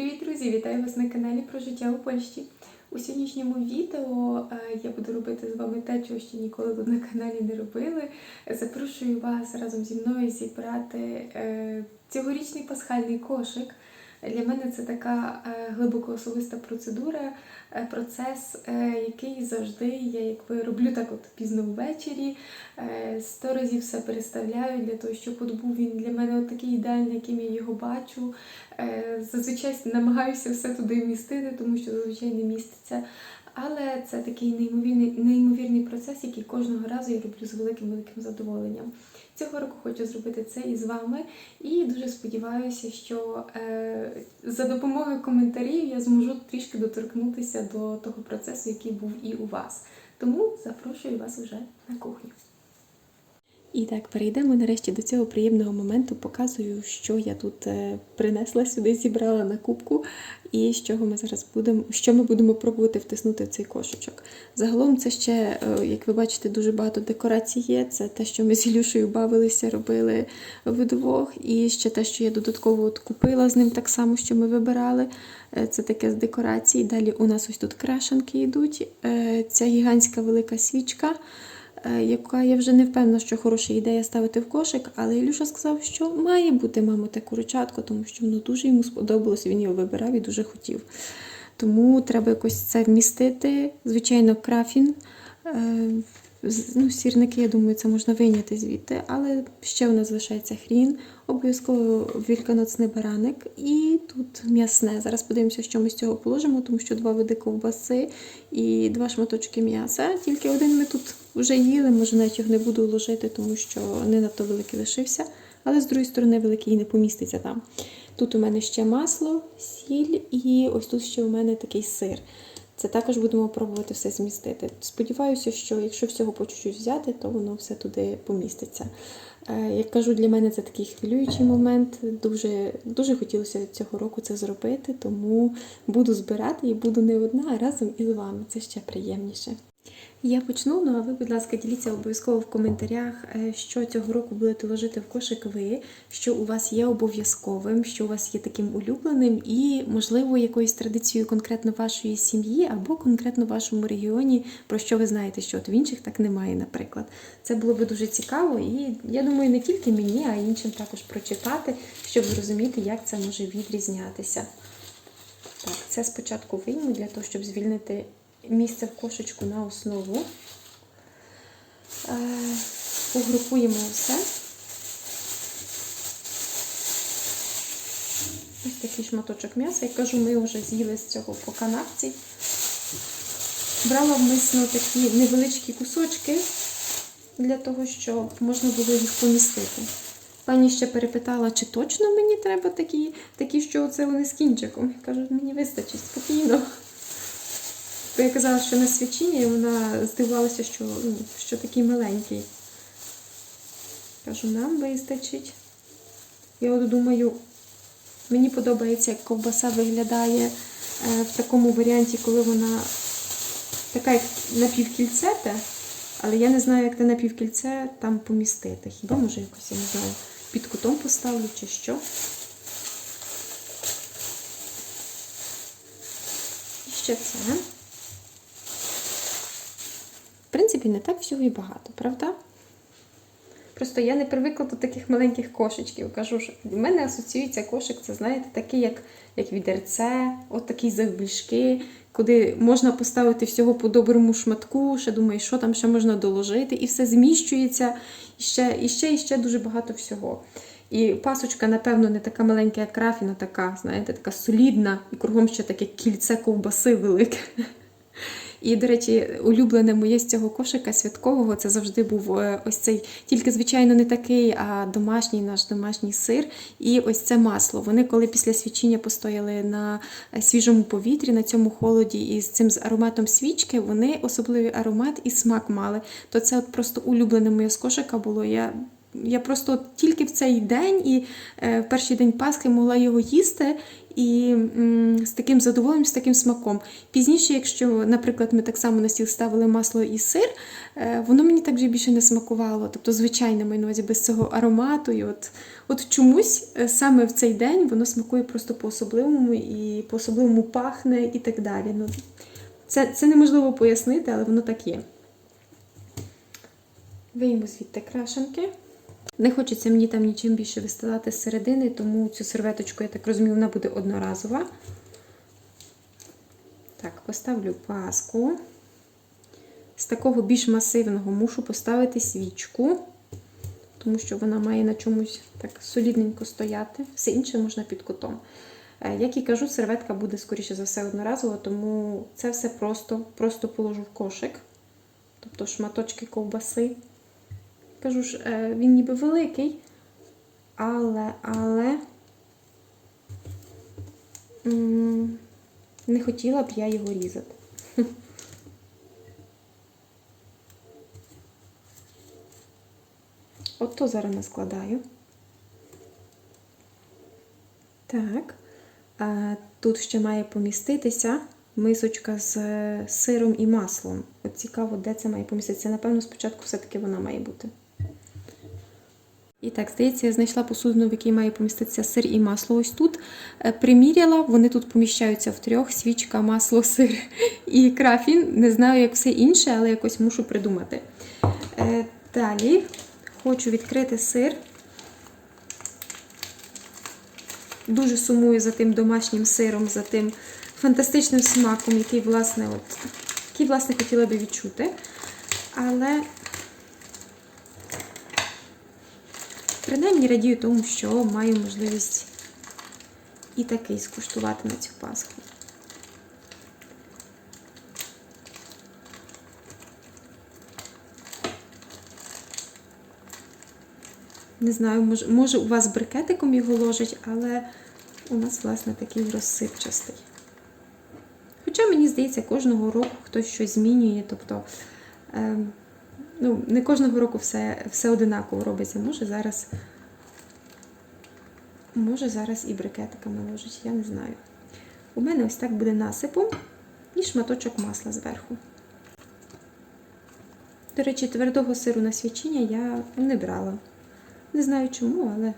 Привіт, друзі! Вітаю вас на каналі про життя у Польщі. У сьогоднішньому відео е, я буду робити з вами те, чого ще ніколи тут на каналі не робили. Запрошую вас разом зі мною зібрати е, цьогорічний пасхальний кошик. Для мене це така е, глибоко особиста процедура, е, процес, е, який завжди я якби роблю так от пізно ввечері. Сто разів все переставляю для того, щоб от був він для мене от такий ідеальний, яким я його бачу. Зазвичай намагаюся все туди вмістити, тому що зазвичай не міститься. Але це такий неймовірний, неймовірний процес, який кожного разу я роблю з великим великим задоволенням. Цього року хочу зробити це і з вами, і дуже сподіваюся, що е, за допомогою коментарів я зможу трішки доторкнутися до того процесу, який був і у вас. Тому запрошую вас вже на кухню. І так, перейдемо нарешті до цього приємного моменту. Показую, що я тут е, принесла сюди, зібрала на кубку, і з чого ми зараз будемо, що ми будемо пробувати втиснути в цей кошечок. Загалом це ще, е, як ви бачите, дуже багато декорацій є. Це те, що ми з Ілюшею бавилися, робили вдвох. І ще те, що я додатково от купила з ним так само, що ми вибирали. Е, Це таке з декорацій. Далі у нас ось тут крашенки йдуть. Ця гігантська велика свічка яка я вже не впевнена, що хороша ідея ставити в кошик, але Ілюша сказав, що має бути, мамо, те курочатко, тому що воно дуже йому сподобалось, він його вибирав і дуже хотів. Тому треба якось це вмістити. Звичайно, крафін. Ну, сірники, я думаю, це можна вийняти звідти, але ще у нас залишається хрін, обов'язково великоноцний бараник і тут м'ясне. Зараз подивимося, що ми з цього положимо, тому що два види ковбаси і два шматочки м'яса. Тільки один ми тут вже їли, може навіть його не буду ложити, тому що не надто великий лишився. Але з другої сторони великий не поміститься там. Тут у мене ще масло, сіль, і ось тут ще у мене такий сир. Це також будемо пробувати все змістити. Сподіваюся, що якщо всього по чуть-чуть взяти, то воно все туди поміститься. Е, Як кажу, для мене це такий хвилюючий момент. Дуже, дуже хотілося цього року це зробити, тому буду збирати і буду не одна, а разом із вами. Це ще приємніше. Я почну, ну а ви, будь ласка, діліться обов'язково в коментарях, е, що цього року будете ложити в кошик ви, що у вас є обов'язковим, що у вас є таким улюбленим, і, можливо, якоюсь традицією конкретно вашої сім'ї або конкретно вашому регіоні, про що ви знаєте, що от в інших так немає, наприклад. Це було би дуже цікаво, і я думаю, не тільки мені, а й іншим також прочитати, щоб зрозуміти, як це може відрізнятися. Так, це спочатку вийму для того, щоб звільнити місце в кошечку на основу. Е, Погрупуємо все. Ось такий шматочок м'яса. Я кажу, ми вже з'їли з цього по канапці. Брала вмисно такі невеличкі кусочки для того, щоб можна було їх помістити. Пані ще перепитала, чи точно мені треба такі, такі що оце вони з кінчиком. Я кажу, мені вистачить спокійно. Бо я казала, що на свічині вона здивувалася, що, ну, що такий маленький. Кажу, нам вистачить. Я от думаю, мені подобається, як ковбаса виглядає е, в такому варіанті, коли вона така, як напівкільцете, але я не знаю, як те напівкільце там помістити. Хіба може якось, я не знаю, під кутом поставлю чи що. І ще це. Принципі, не так всього і багато, правда? Просто я не привикла до таких маленьких кошечків. Кажу, що в мене асоціюється кошик, це, знаєте, такий, як, як відерце, от такі завбільшки, куди можна поставити всього по доброму шматку, ще думаю, що там ще можна доложити, і все зміщується, і ще, і ще, і ще дуже багато всього. І пасочка, напевно, не така маленька, як рафіна, така, знаєте, така солідна, і кругом ще таке кільце ковбаси велике. І, до речі, улюблене моє з цього кошика святкового це завжди був е, ось цей, тільки, звичайно, не такий, а домашній наш домашній сир. І ось це масло. Вони, коли після свічіння постояли на е, свіжому повітрі, на цьому холоді, і з цим з ароматом свічки, вони особливий аромат і смак мали. То це от просто улюблене моє з кошика було. Я я просто тільки в цей день і е, в перший день Пасхи могла його їсти і з таким задоволенням, з таким смаком. Пізніше, якщо, наприклад, ми так само на стіл ставили масло і сир, е, воно мені так вже більше не смакувало. Тобто, звичайно, увазі без цього аромату. І от, от чомусь е, саме в цей день воно смакує просто по-особливому і по-особливому пахне і так далі. Ну, це, це неможливо пояснити, але воно так є. Вийму звідти крашенки. Не хочеться мені там нічим більше вистилати з середини, тому цю серветочку, я так розумію, вона буде одноразова. Так, поставлю паску. З такого більш масивного мушу поставити свічку, тому що вона має на чомусь так солідненько стояти. Все інше можна під кутом. Е, Як і кажу, серветка буде, скоріше за все, одноразова, тому це все просто, просто положу в кошик. Тобто шматочки ковбаси. Кажу ж, е, він ніби великий, але, але не хотіла б я його різати. От то зараз наскладаю. Так. Тут ще має поміститися мисочка з е, сиром і маслом. От цікаво, де це має поміститися. Напевно, спочатку все-таки вона має бути. І так, здається, я знайшла посудину, в якій має поміститися сир і масло. Ось тут Е, приміряла, вони тут поміщаються в трьох: свічка, масло, сир і крафін. Не знаю, як все інше, але якось мушу придумати. Е, Далі хочу відкрити сир. Дуже сумую за тим домашнім сиром, за тим фантастичним смаком, який, власне, от, який, власне, хотіла би відчути. Але принаймні радію тому, що маю можливість і такий скуштувати на цю Пасху. Не знаю, може, може у вас брикетиком його ложать, але у нас, власне, такий розсипчастий. Хоча, мені здається, кожного року хтось щось змінює. Тобто, е, ну, не кожного року все, все одинаково робиться. Може зараз, може зараз і брикетиками ложать, я не знаю. У мене ось так буде насипом і шматочок масла зверху. До речі, твердого сиру на свячення я не брала. Не знаю чому, але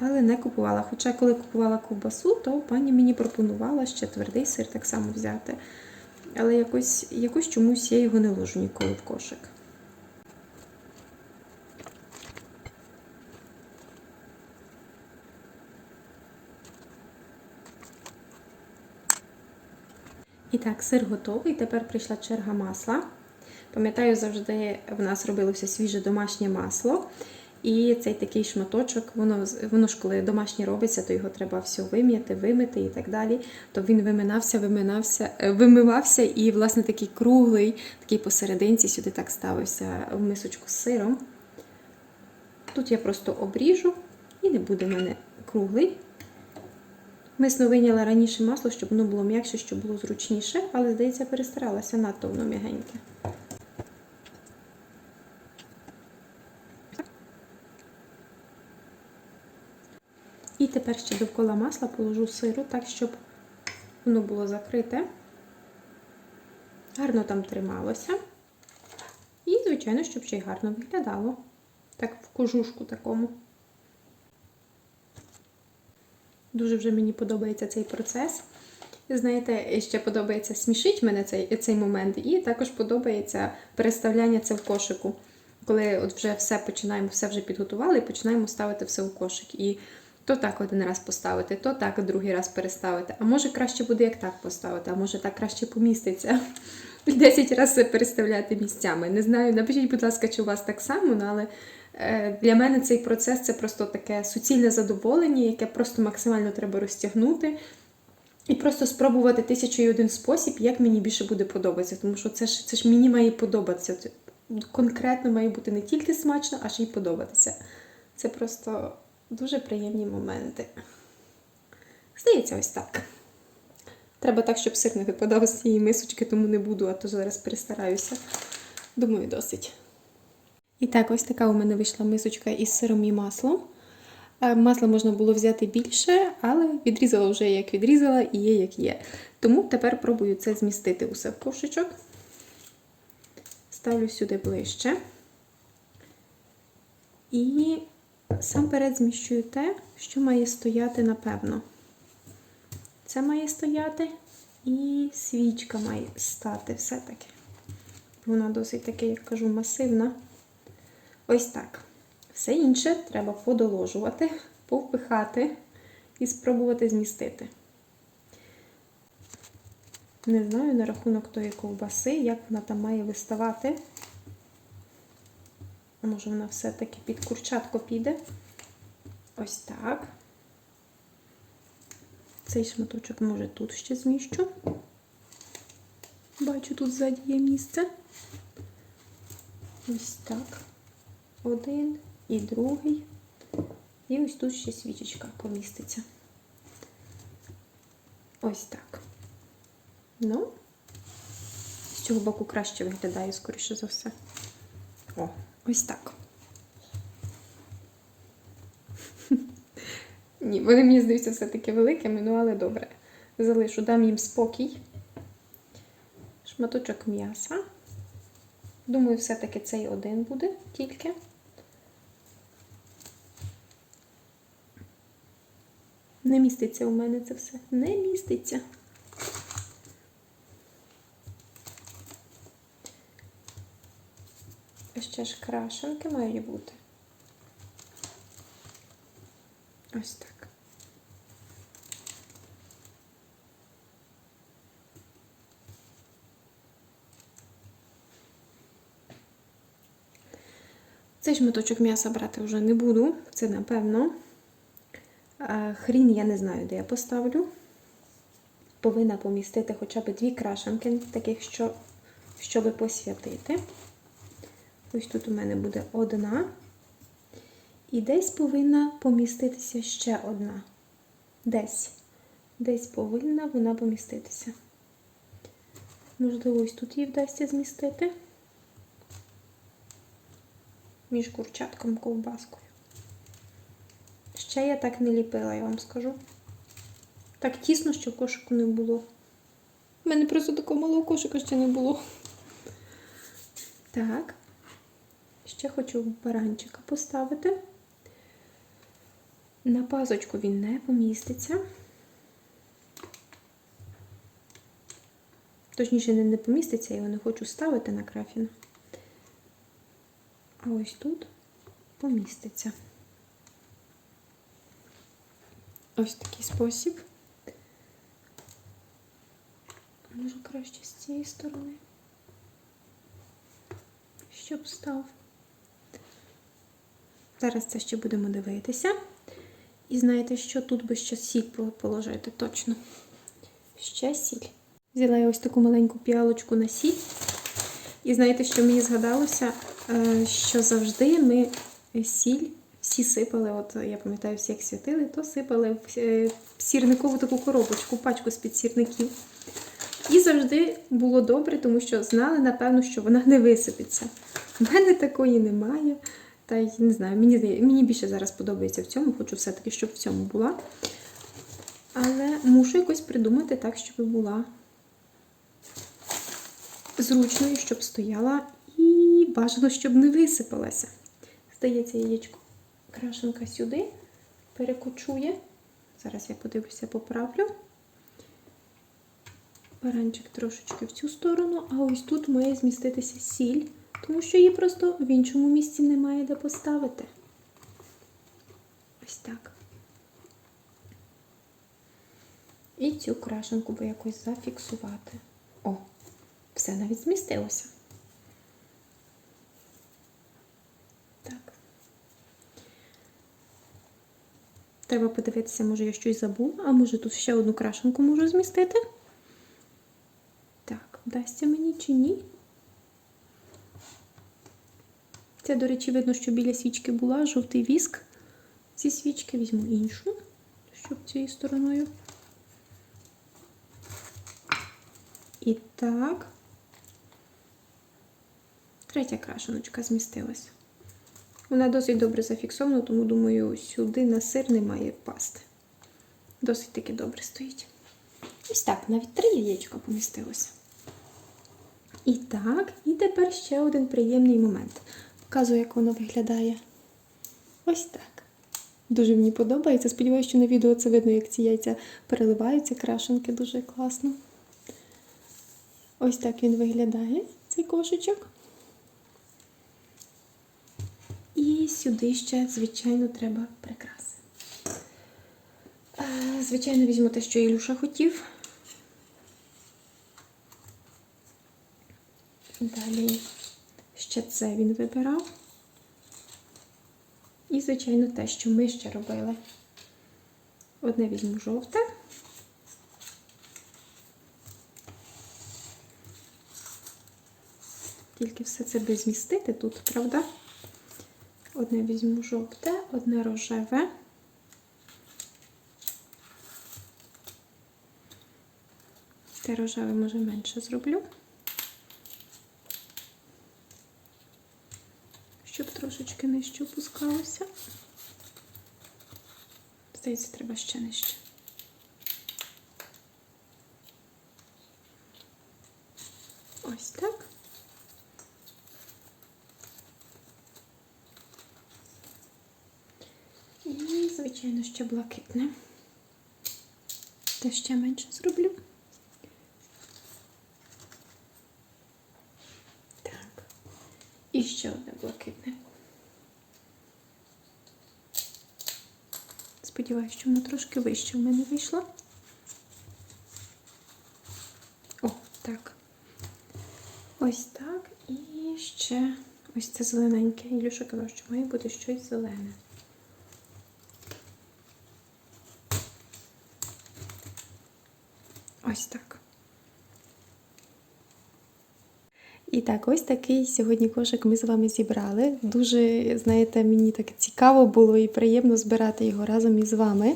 але не купувала. Хоча, коли купувала ковбасу, то пані мені пропонувала ще твердий сир так само взяти. Але якось, якось чомусь я його не ложу ніколи в кошик. І так, сир готовий. Тепер прийшла черга масла. Пам'ятаю, завжди в нас робилося свіже домашнє масло. І цей такий шматочок, воно, воно ж коли домашнє робиться, то його треба все вим'яти, вимити і так далі. То він виминався, виминався, е, вимивався, і, власне, такий круглий, такий посерединці сюди так ставився в мисочку з сиром. Тут я просто обріжу, і не буде в мене круглий. Мисно вийняла раніше масло, щоб воно було м'якше, щоб було зручніше, але, здається, перестаралася надто воно м'ягеньке. Тепер ще довкола масла положу сиру, так, щоб воно було закрите, гарно там трималося. І, звичайно, щоб ще й гарно виглядало. Так, в кожушку такому. Дуже вже мені подобається цей процес. Знаєте, ще подобається смішить мене цей цей момент, і також подобається переставляння це в кошику. Коли от вже все починаємо, все вже підготували, і починаємо ставити все в кошик. І то так один раз поставити, то так другий раз переставити. А може краще буде як так поставити, а може так краще поміститься. І 10 разів переставляти місцями. Не знаю, напишіть, будь ласка, чи у вас так само, ну, але е, для мене цей процес це просто таке суцільне задоволення, яке просто максимально треба розтягнути. І просто спробувати тисячу і один спосіб, як мені більше буде подобатися. Тому що це ж це ж мені має подобатися. Конкретно має бути не тільки смачно, а ще й подобатися. Це просто дуже приємні моменти. Здається, ось так. Треба так, щоб сир не випадав з цієї мисочки, тому не буду, а то зараз перестараюся. Думаю, досить. І так, ось така у мене вийшла мисочка із сиром і маслом. Е, Масла можна було взяти більше, але відрізала вже як відрізала і є як є. Тому тепер пробую це змістити усе в кошечок. Ставлю сюди ближче. І сам перед зміщую те, що має стояти напевно. Це має стояти і свічка має стати все-таки. Вона досить таки, як кажу, масивна. Ось так. Все інше треба подоложувати, повпихати і спробувати змістити. Не знаю на рахунок тої ковбаси, як вона там має виставати. А Може, вона все-таки під курчатко піде. Ось так. Цей шматочок, може, тут ще зміщу. Бачу, тут ззаді є місце. Ось так. Один і другий. І ось тут ще свічечка поміститься. Ось так. Ну, з цього боку краще виглядає, скоріше за все. О, ось так. Ні, вони мені здаються все-таки великими, ну але добре. Залишу, дам їм спокій. Шматочок м'яса. Думаю, все-таки цей один буде тільки. Не міститься у мене це все. Не міститься. Ще ж крашенки мають бути. Ось так. Цей шматочок м'яса брати вже не буду, це напевно. Хрін я не знаю, де я поставлю. Повинна помістити хоча б дві крашенки, таких, що, щоб посвятити. Ось тут у мене буде одна. І десь повинна поміститися ще одна. Десь. Десь повинна вона поміститися. Можливо, ось тут її вдасться змістити. Між курчатком ковбаскою. Ще я так не ліпила, я вам скажу. Так тісно, що кошику не було. У мене просто такого малого кошика ще не було. Так. Ще хочу баранчика поставити. На пазочку він не поміститься. Точніше, не, не поміститься, я його не хочу ставити на крафін. А ось тут поміститься. Ось такий спосіб. Може краще з цієї сторони. Щоб став. Зараз це ще будемо дивитися. І знаєте, що тут би ще сіль положити точно. Ще сіль. Взяла я ось таку маленьку піалочку на сіль. І знаєте, що мені згадалося, Е, що завжди ми сіль всі сипали, от я пам'ятаю, всі як святили, то сипали е, в сірникову таку коробочку, пачку з-під сірників. І завжди було добре, тому що знали, напевно, що вона не висипеться. У мене такої немає. Та й не знаю, мені мені більше зараз подобається в цьому, хочу все-таки, щоб в цьому була. Але мушу якось придумати так, щоб була зручною, щоб стояла і бажано, щоб не висипалася. Здається, яєчко крашенка сюди перекочує. Зараз я подивлюся, поправлю. Баранчик трошечки в цю сторону, а ось тут має зміститися сіль, тому що її просто в іншому місці немає де поставити. Ось так. І цю крашенку би якось зафіксувати. О, все навіть змістилося. Так. Треба подивитися, може я щось забула, а може тут ще одну крашенку можу змістити. Так, вдасться мені чи ні? Це, до речі, видно, що біля свічки була жовтий віск. Зі свічки візьму іншу, щоб цією стороною. І так, третя крашеночка змістилася. Вона досить добре зафіксована, тому думаю, сюди на сир не має пасти. Досить таки добре стоїть. Ось так, навіть три яєчка помістилося. І так, і тепер ще один приємний момент. Показую, як воно виглядає. Ось так. Дуже мені подобається. Сподіваюся, що на відео це видно, як ці яйця переливаються, крашенки дуже класно. Ось так він виглядає, цей кошечок. І сюди ще, звичайно, треба прикраси. Е, Звичайно, візьму те, що Ілюша хотів. Далі ще це він вибирав. І, звичайно, те, що ми ще робили. Одне візьму жовте. Тільки все це би змістити тут, правда? Одне візьму жовте, одне рожеве. Те рожеве може менше зроблю. Щоб трошечки нижче опускалося. Здається, треба ще нижче. Ось так. І, звичайно, ще блакитне. Те ще менше зроблю. Так. І ще одне блакитне. Сподіваюсь, що воно трошки вище в мене вийшло. О, так. Ось так. І ще ось це зелененьке. Ілюша казав, що має бути щось зелене. Ось так. І так, ось такий сьогодні кошик ми з вами зібрали. Дуже, знаєте, мені так цікаво було і приємно збирати його разом із вами.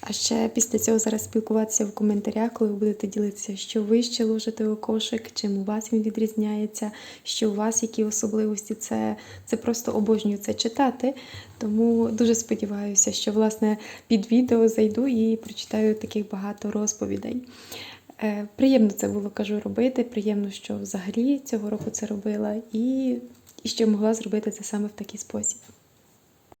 А ще після цього зараз спілкуватися в коментарях, коли ви будете ділитися, що ви ще ложите у кошик, чим у вас він відрізняється, що у вас які особливості. Це, це просто обожнюю це читати. Тому дуже сподіваюся, що власне під відео зайду і прочитаю таких багато розповідей. Е, Приємно це було, кажу, робити. Приємно, що взагалі цього року це робила, і, і що могла зробити це саме в такий спосіб.